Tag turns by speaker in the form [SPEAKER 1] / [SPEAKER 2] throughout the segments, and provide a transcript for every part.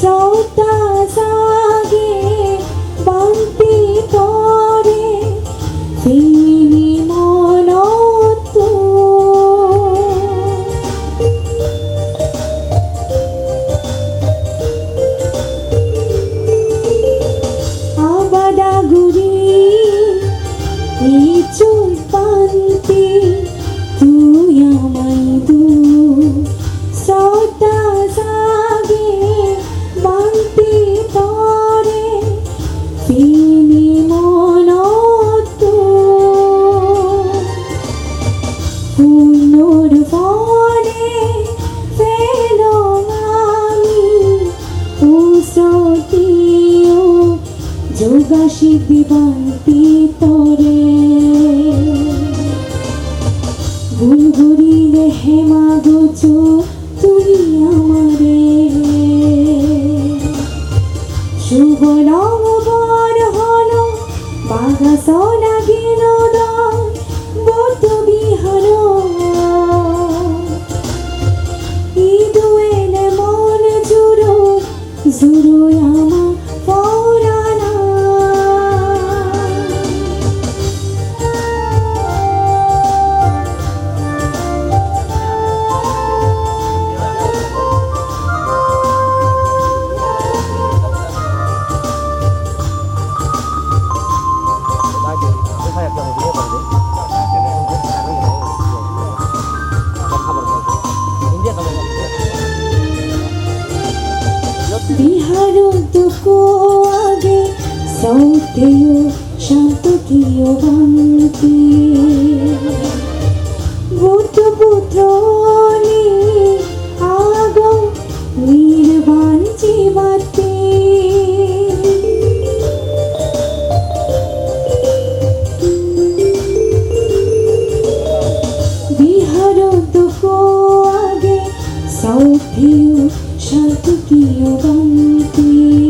[SPEAKER 1] so down. যোগাসি দিবান্তি তরে। গুলগুরিলে হেমা গোচো তুই আমারে। শুভ নববর হলো বাগাসনা বিনোদন বৌদ্ধ বিহার। ইদু এলে মন জুড়ো জুড়ো আমার সৌতেয় শান্তকীয় বান্তি। বুদ্ধ পুত্র আগ নির্বাণ জীবাতে। বিহার দুকো আগে সৌথিও শান্তকীয় বান্তি। বুদ্ধ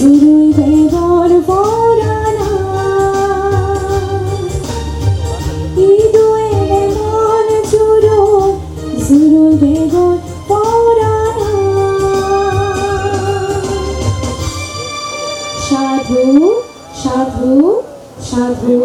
[SPEAKER 1] জুরুই বেগর পরানা ইদু এলে মন চুরো জুরুই বেগর সাধু সাধু সাধু।